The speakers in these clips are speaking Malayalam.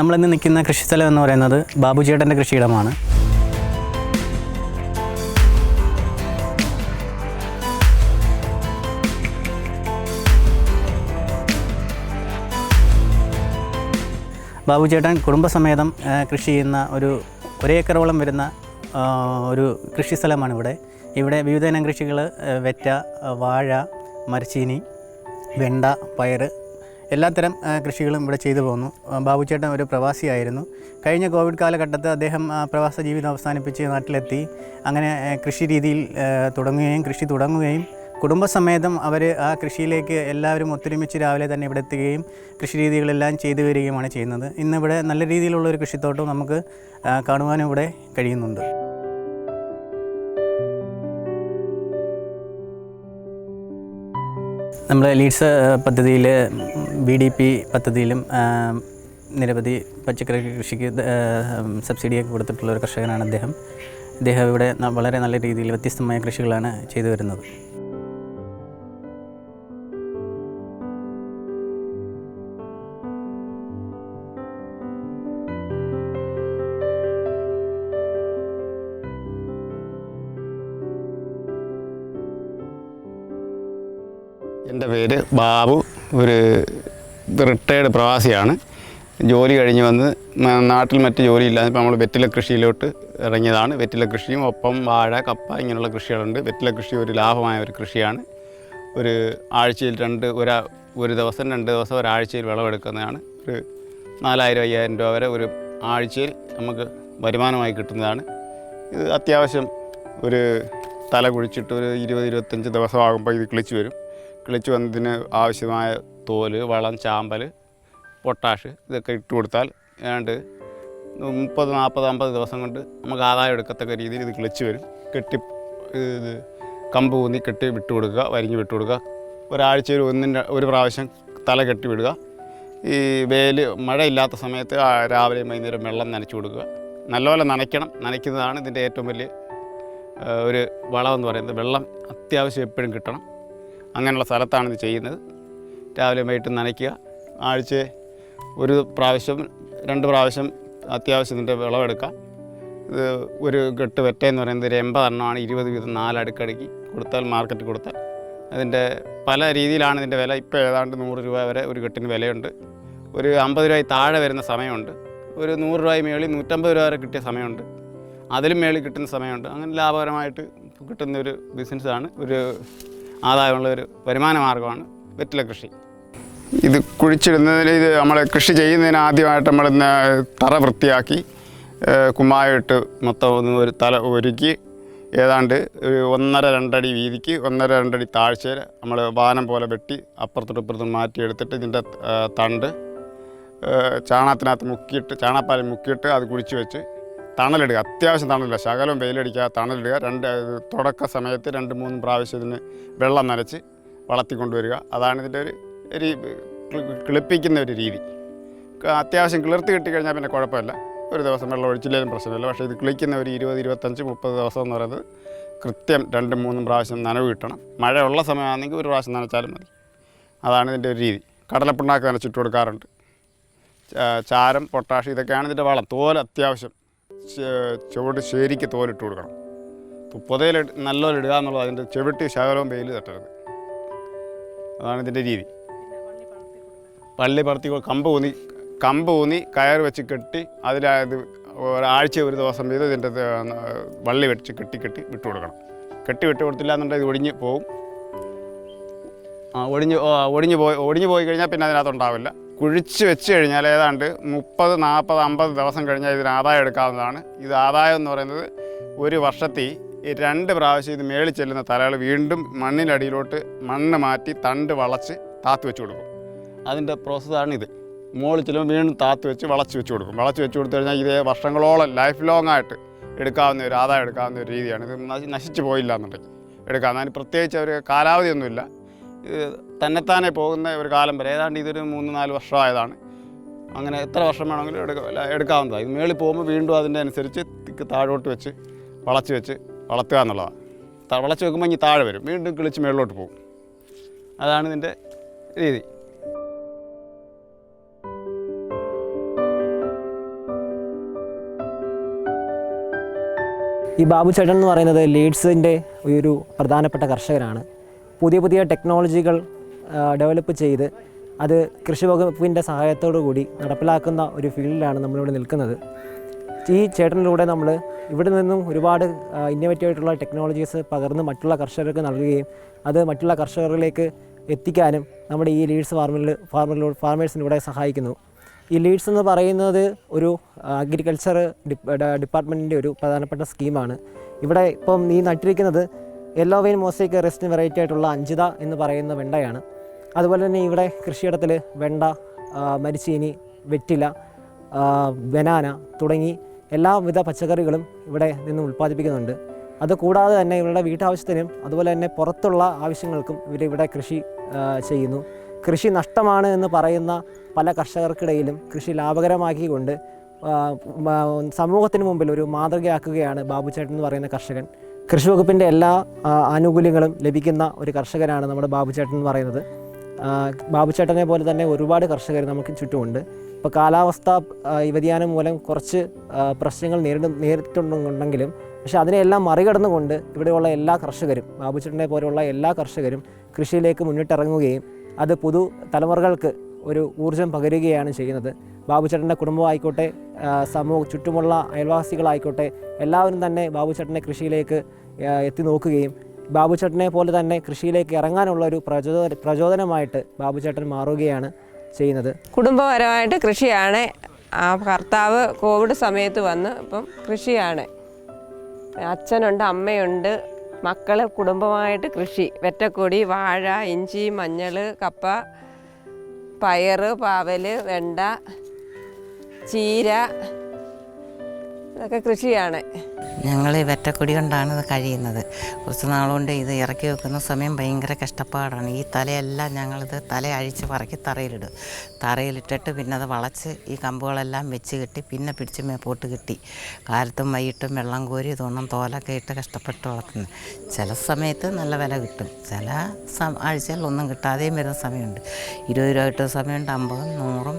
നമ്മളിന്ന് നിൽക്കുന്ന കൃഷിസ്ഥലം എന്ന് പറയുന്നത് ബാബുചേട്ടന്റെ കൃഷിയിടമാണ്. ബാബുചേട്ടൻ കുടുംബസമേതം കൃഷി ചെയ്യുന്ന ഒരു ഒരേക്കറോളം വരുന്ന ആ, ഒരു കൃഷിസ്ഥലമാണ് ഇവിടെ. ഇവിടെ വിവിധ ഇനം കൃഷികൾ വെറ്റ വാഴ മരച്ചീനി വെണ്ട പയർ എല്ലാത്തരം കൃഷികളും ഇവിടെ ചെയ്തു പോകുന്നു. ബാബുചേട്ടൻ ഒരു പ്രവാസിയായിരുന്നു. കഴിഞ്ഞ കോവിഡ് കാലഘട്ടത്തിൽ അദ്ദേഹം പ്രവാസ ജീവിതം അവസാനിപ്പിച്ച് നാട്ടിലെത്തി. അങ്ങനെ കൃഷി രീതിയിൽ തുടങ്ങുകയും കൃഷി തുടങ്ങുകയും കുടുംബസമേതം അവർ ആ കൃഷിയിലേക്ക് എല്ലാവരും ഒത്തൊരുമിച്ച് രാവിലെ തന്നെ ഇവിടെ എത്തുകയും കൃഷി രീതികളെല്ലാം ചെയ്തു വരികയുമാണ് ചെയ്യുന്നത്. ഇന്നിവിടെ നല്ല രീതിയിലുള്ള ഒരു കൃഷിത്തോട്ടം നമുക്ക് കാണുവാനും ഇവിടെ കഴിയുന്നുണ്ട്. നമ്മൾ ലീഡ്സ് പദ്ധതിയിൽ ബി ഡി പി പദ്ധതിയിലും നിരവധി പച്ചക്കറി കൃഷിക്ക് സബ്സിഡിയൊക്കെ കൊടുത്തിട്ടുള്ള ഒരു കർഷകനാണ് അദ്ദേഹം. അദ്ദേഹം ഇവിടെ വളരെ നല്ല രീതിയിൽ വ്യത്യസ്തമായ കൃഷികളാണ് ചെയ്തു വരുന്നത്. എന്റെ പേര് ബാബു ഒരു റിട്ടയർഡ് പ്രവാസിയാണ്. ജോലി കഴിഞ്ഞ് വന്ന് നാട്ടിൽ മറ്റ് ജോലിയില്ലാതെ ഇപ്പോൾ നമ്മൾ വെറ്റില കൃഷിയിലോട്ട് ഇറങ്ങിയതാണ്. വെറ്റില കൃഷിയും ഒപ്പം വാഴ കപ്പ ഇങ്ങനെയുള്ള കൃഷികളുണ്ട്. വെറ്റില കൃഷി ഒരു ലാഭമായ ഒരു കൃഷിയാണ്. ഒരു ആഴ്ചയിൽ രണ്ട് ഒരാ ഒരു ദിവസം രണ്ട് ദിവസം ഒരാഴ്ചയിൽ വിളവെടുക്കുന്നതാണ്. ഒരു നാലായിരം അയ്യായിരം രൂപ വരെ ഒരു ആഴ്ചയിൽ നമുക്ക് വരുമാനമായി കിട്ടുന്നതാണ്. ഇത് അത്യാവശ്യം ഒരു തല കുഴിച്ചിട്ട് ഒരു ഇരുപത് ഇരുപത്തഞ്ച് ദിവസമാകുമ്പോൾ ഇത് കിളിച്ച് വരും. കിളിച്ച് വന്നതിന് ആവശ്യമായ തോൽ വളം ചാമ്പൽ പൊട്ടാഷ് ഇതൊക്കെ ഇട്ട് കൊടുത്താൽ ഏതാണ്ട് മുപ്പത് നാൽപ്പത് അമ്പത് ദിവസം കൊണ്ട് നമുക്ക് ആദായം എടുക്കത്തക്ക രീതിയിൽ ഇത് കിളിച്ച് വരും. കെട്ടി ഇത് കമ്പ് ഊന്നി കെട്ടി വിട്ട് കൊടുക്കുക വരിഞ്ഞ് വിട്ട് കൊടുക്കുക. ഒരാഴ്ചയിൽ ഒന്നിന്റെ ഒരു പ്രാവശ്യം തല കെട്ടി വിടുക. ഈ വെയിൽ മഴയില്ലാത്ത സമയത്ത് രാവിലെയും വൈകുന്നേരം വെള്ളം നനച്ചു കൊടുക്കുക. നല്ലപോലെ നനയ്ക്കണം. നനയ്ക്കുന്നതാണ് ഇതിന്റെ ഏറ്റവും വലിയ ഒരു വളമെന്ന് പറയുന്നത്. വെള്ളം അത്യാവശ്യം എപ്പോഴും കിട്ടണം. അങ്ങനെയുള്ള സ്ഥലത്താണ് ഇത് ചെയ്യുന്നത്. രാവിലെ വൈകിട്ട് നനയ്ക്കുക. ആഴ്ച ഒരു പ്രാവശ്യം രണ്ട് പ്രാവശ്യം അത്യാവശ്യം ഇതിന്റെ വിളവെടുക്കാം ഇത് ഒരു കെട്ട് വെറ്റ എന്ന് പറയുന്നത് ഒരു എൺപതെണ്ണമാണ്. ഇരുപത് വീതം നാലടുക്കടുക്കി കൊടുത്താൽ മാർക്കറ്റ് കൊടുത്താൽ. അതിന്റെ പല രീതിയിലാണ് ഇതിന്റെ വില. ഇപ്പോൾ ഏതാണ്ട് നൂറ് രൂപ വരെ ഒരു കെട്ടിന് വിലയുണ്ട്. ഒരു അമ്പത് രൂപയിൽ താഴെ വരുന്ന സമയമുണ്ട്. ഒരു നൂറ് രൂപയിൽ മേളിൽ നൂറ്റമ്പത് രൂപ വരെ കിട്ടിയ സമയമുണ്ട്. അതിലും മേളിൽ കിട്ടുന്ന സമയമുണ്ട്. അങ്ങനെ ലാഭകരമായിട്ട് കിട്ടുന്ന ഒരു ബിസിനസ്സാണ്. ഒരു ആദായമുള്ള ഒരു വരുമാന മാർഗമാണ് വെറ്റില കൃഷി. ഇത് കുഴിച്ചിടുന്നതിന് ഇത് നമ്മൾ കൃഷി ചെയ്യുന്നതിന് ആദ്യമായിട്ട് നമ്മൾ തറ വൃത്തിയാക്കി കുമ്മായിട്ട് മൊത്തം ഒന്ന് ഒരു തല ഒരുക്കി ഏതാണ്ട് ഒരു ഒന്നര രണ്ടടി വീതിക്ക് ഒന്നര രണ്ടടി താഴ്ചയിൽ നമ്മൾ വാനം പോലെ വെട്ടി അപ്പുറത്തോട്ട് ഇപ്പുറത്തും മാറ്റിയെടുത്തിട്ട് ഇതിന്റെ തണ്ട് ചാണകത്തിനകത്ത് മുക്കിയിട്ട് ചാണകപ്പാലിൽ മുക്കിയിട്ട് അത് കുഴിച്ച് വെച്ച് തണലിടുക അത്യാവശ്യം തണലിടുക ശകലം വെയിലടിക്കുക തണലിടുക രണ്ട് തുടക്ക സമയത്ത് രണ്ട് മൂന്ന് പ്രാവശ്യം ഇതിന് വെള്ളം നനച്ച് വളർത്തിക്കൊണ്ടുവരിക. അതാണ് ഇതിന്റെ ഒരു കിളിപ്പിക്കുന്ന ഒരു രീതി. അത്യാവശ്യം കിളിർത്ത് കിട്ടിക്കഴിഞ്ഞാൽ പിന്നെ കുഴപ്പമില്ല. ഒരു ദിവസം വെള്ളം ഒഴിച്ചില്ലെങ്കിലും പ്രശ്നമില്ല. പക്ഷേ ഇത് കിളിക്കുന്ന ഒരു ഇരുപത് ഇരുപത്തഞ്ച് മുപ്പത് ദിവസം എന്ന് പറയുന്നത് കൃത്യം രണ്ട് മൂന്നും പ്രാവശ്യം നനവ് കിട്ടണം. മഴയുള്ള സമയമാണെങ്കിൽ ഒരു പ്രാവശ്യം നനച്ചാലും മതി. അതാണ് ഇതിന്റെ ഒരു രീതി. കടലപ്പിണ്ണാക്ക് നനച്ചിട്ട് കൊടുക്കാറുണ്ട്. ചാരം പൊട്ടാഷ് ഇതൊക്കെയാണ് ഇതിന്റെ വളം. തോൽ അത്യാവശ്യം. ചുവട് ശരിക്ക് തോലിട്ട് കൊടുക്കണം. പുതയിൽ നല്ലോണം ഇടുക എന്നുള്ളത് അതിന്റെ ചെവിട്ടി ശകലവും വെയിൽ തട്ടരുത്. അതാണ് ഇതിന്റെ രീതി. പള്ളി പറത്തി കമ്പ് ഊന്നി കമ്പ് ഊന്നി കയർ വെച്ച് കെട്ടി അതിലത് ഒരാഴ്ച ഒരു ദിവസം വീതം ഇതിന്റെ വള്ളി വെച്ച് കെട്ടി കെട്ടി വിട്ട് കൊടുക്കണം. കെട്ടി വിട്ട് കൊടുത്തില്ല എന്നുണ്ടെങ്കിൽ ഇത് ഒടിഞ്ഞ് പോവും. ആ ഒടിഞ്ഞ് ഒടിഞ്ഞ് പോയി ഒടിഞ്ഞ് പോയി കഴിഞ്ഞാൽ പിന്നെ അതിനകത്ത് ഉണ്ടാവില്ല. കുഴിച്ച് വെച്ച് കഴിഞ്ഞാൽ ഏതാണ്ട് മുപ്പത് നാൽപ്പത് അമ്പത് ദിവസം കഴിഞ്ഞാൽ ഇതിന് ആദായം എടുക്കാവുന്നതാണ്. ഇത് ആദായം എന്ന് പറയുന്നത് ഒരു വർഷത്തിൽ രണ്ട് പ്രാവശ്യം ഇത് മേളിൽ ചെല്ലുന്ന തലകൾ വീണ്ടും മണ്ണിനടിയിലോട്ട് മണ്ണ് മാറ്റി തണ്ട് വളച്ച് താത്ത് വെച്ച് കൊടുക്കും. അതിന്റെ പ്രോസസ്സാണ് ഇത്. മുകളിൽ ചെല്ലുമ്പോൾ വീണ്ടും താത്ത് വെച്ച് വളച്ച് വെച്ച് കൊടുക്കും. വളച്ച് വെച്ച് കൊടുത്തു കഴിഞ്ഞാൽ ഇതേ വർഷങ്ങളോളം ലൈഫ് ലോങ് ആയിട്ട് എടുക്കാവുന്ന ഒരു ആദായം എടുക്കാവുന്ന ഒരു രീതിയാണ്. ഇത് നശി- നശിച്ചു പോയില്ല എന്നുണ്ടെങ്കിൽ എടുക്കാം അതിന് പ്രത്യേകിച്ച് അവർ കാലാവധിയൊന്നുമില്ല. തന്നെത്താനെ പോകുന്ന ഒരു കാലം വരെ ഏതാണ്ട് ഇതൊരു മൂന്ന് നാല് വർഷമായതാണ്. അങ്ങനെ എത്ര വർഷം വേണമെങ്കിലും എടുക്ക എടുക്കാവുന്നതാണ്. ഇത് മേളിൽ പോകുമ്പോൾ വീണ്ടും അതിന്റെ അനുസരിച്ച് താഴോട്ട് വെച്ച് വളച്ച് വെച്ച് വളർത്തുക എന്നുള്ളതാണ്. വളച്ച് വെക്കുമ്പോൾ ഇനി താഴെ വരും. വീണ്ടും കിളിച്ച് മേളിലോട്ട് പോകും. അതാണ് ഇതിന്റെ രീതി. ഈ ബാബു ചേട്ടൻ എന്ന് പറയുന്നത് ലീഡ്സിന്റെ ഒരു പ്രധാനപ്പെട്ട കർഷകനാണ്. പുതിയ പുതിയ ടെക്നോളജികൾ ഡെവലപ്പ് ചെയ്ത് അത് കൃഷി വകുപ്പിന്റെ സഹായത്തോടു കൂടി നടപ്പിലാക്കുന്ന ഒരു ഫീൽഡിലാണ് നമ്മളിവിടെ നിൽക്കുന്നത്. ഈ ചേട്ടനിലൂടെ നമ്മൾ ഇവിടെ നിന്നും ഒരുപാട് ഇന്നോവേറ്റീവ് ആയിട്ടുള്ള ടെക്നോളജീസ് പകർന്ന് മറ്റുള്ള കർഷകർക്ക് നൽകുകയും അത് മറ്റുള്ള കർഷകരിലേക്ക് എത്തിക്കാനും നമ്മുടെ ഈ ലീഡ്സ് ഫാർമിൽ ഫാർമറിലൂടെ ഫാർമേഴ്സിനിവിടെ സഹായിക്കുന്നു. ഈ ലീഡ്സ് എന്ന് പറയുന്നത് ഒരു അഗ്രികൾച്ചർ ഡിപ്പാർട്ട്മെന്റിന്റെ ഒരു പ്രധാനപ്പെട്ട സ്കീമാണ് ഇവിടെ ഇപ്പം നീ നട്ടിരിക്കുന്നത് യെല്ലോ വെയിൻ മോസൈക്ക് റെസ്റ്റിന് വെറൈറ്റി ആയിട്ടുള്ള അഞ്ചിത എന്ന് പറയുന്ന വെണ്ടയാണ്. അതുപോലെ തന്നെ ഇവിടെ കൃഷിയിടത്തിൽ വെണ്ട മരിച്ചീനി വെറ്റില ബനാന തുടങ്ങി എല്ലാവിധ പച്ചക്കറികളും ഇവിടെ നിന്ന് ഉൽപ്പാദിപ്പിക്കുന്നുണ്ട്. അത് കൂടാതെ തന്നെ ഇവരുടെ വീട്ടാവശ്യത്തിനും അതുപോലെ തന്നെ പുറത്തുള്ള ആവശ്യങ്ങൾക്കും ഇവരിവിടെ കൃഷി ചെയ്യുന്നു. കൃഷി നഷ്ടമാണ് എന്ന് പറയുന്ന പല കർഷകർക്കിടയിലും കൃഷി ലാഭകരമാക്കിക്കൊണ്ട് സമൂഹത്തിന് മുമ്പിൽ ഒരു മാതൃകയാക്കുകയാണ് ബാബുചേട്ടൻ എന്ന് പറയുന്ന കർഷകൻ. കൃഷി വകുപ്പിന്റെ എല്ലാ ആനുകൂല്യങ്ങളും ലഭിക്കുന്ന ഒരു കർഷകനാണ് നമ്മുടെ ബാബുചേട്ടൻ എന്ന് പറയുന്നത്. ബാബുചേട്ടനെ പോലെ തന്നെ ഒരുപാട് കർഷകർ നമുക്ക് ചുറ്റുമുണ്ട്. ഇപ്പോൾ കാലാവസ്ഥ വ്യതിയാനം മൂലം കുറച്ച് പ്രശ്നങ്ങൾ നേരിടും നേരിട്ടുണ്ടെങ്കിലും പക്ഷേ അതിനെയെല്ലാം മറികടന്നുകൊണ്ട് ഇവിടെയുള്ള എല്ലാ കർഷകരും ബാബുചേട്ടനെ പോലെയുള്ള എല്ലാ കർഷകരും കൃഷിയിലേക്ക് മുന്നിട്ടിറങ്ങുകയും അത് പുതു തലമുറകൾക്ക് ഒരു ഊർജം പകരുകയാണ് ചെയ്യുന്നത്. ബാബുചേട്ടന്റെ കുടുംബമായിക്കോട്ടെ സമൂഹ ചുറ്റുമുള്ള അയൽവാസികളായിക്കോട്ടെ എല്ലാവരും തന്നെ ബാബുചേട്ടന്റെ കൃഷിയിലേക്ക് എത്തി നോക്കുകയും ബാബുചേട്ടനെ പോലെ തന്നെ കൃഷിയിലേക്ക് ഇറങ്ങാനുള്ള ഒരു പ്രചോദ പ്രചോദനമായിട്ട് ബാബുചേട്ടൻ മാറുകയാണ് ചെയ്യുന്നത്. കുടുംബപരമായിട്ട് കൃഷിയാണ്. ആ ഭർത്താവ് കോവിഡ് സമയത്ത് വന്ന് ഇപ്പം കൃഷിയാണ്. അച്ഛനുണ്ട് അമ്മയുണ്ട് മക്കൾ കുടുംബമായിട്ട് കൃഷി. വെറ്റക്കൊടി വാഴ ഇഞ്ചി മഞ്ഞൾ കപ്പ പയർ പാവൽ വെണ്ട ചീര ഇതൊക്കെ കൃഷിയാണ്. ഞങ്ങൾ വെറ്റക്കൊടി കൊണ്ടാണ് ഇത് കഴിയുന്നത്. കുറച്ച് നാളുകൊണ്ട് ഇത് ഇറക്കി വെക്കുന്ന സമയം ഭയങ്കര കഷ്ടപ്പാടാണ്. ഈ തലയെല്ലാം ഞങ്ങളിത് തല അഴിച്ച് പറക്കി തറയിലിടും. തറയിലിട്ടിട്ട് പിന്നെ അത് വളച്ച് ഈ കമ്പുകളെല്ലാം വെച്ച് കെട്ടി പിന്നെ പിടിച്ച് മേപ്പോട്ട് കിട്ടി. കാലത്തും വൈകിട്ടും വെള്ളം കോരി ഇതൊന്നും തോലൊക്കെ ഇട്ട് കഷ്ടപ്പെട്ട് വളർത്തുന്നത് ചില സമയത്ത് നല്ല വില കിട്ടും. ചില ഒന്നും കിട്ടാതെയും വരുന്ന സമയമുണ്ട്. ഇരുപത് രൂപ കിട്ടുന്ന സമയമുണ്ട്. അമ്പതും നൂറും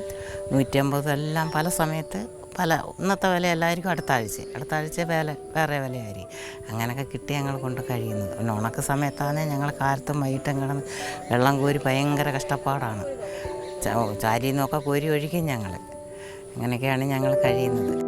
നൂറ്റി അമ്പതും എല്ലാം പല സമയത്ത് പല ഇന്നത്തെ വില എല്ലാവർക്കും അടുത്ത ആഴ്ച അടുത്ത ആഴ്ച വില വേറെ വിലയായിരിക്കും. അങ്ങനെയൊക്കെ കിട്ടി ഞങ്ങൾ കൊണ്ട് കഴിയുന്നത്. പിന്നെ ഉണക്ക സമയത്താണ് ഞങ്ങൾ കാലത്തും വൈകിട്ടും കിടന്ന് വെള്ളം കോരി ഭയങ്കര കഷ്ടപ്പാടാണ്. ചാരിയിൽ നിന്നൊക്കെ കോരി ഒഴിക്കും ഞങ്ങൾ അങ്ങനെയൊക്കെയാണ് ഞങ്ങൾ കഴിയുന്നത്.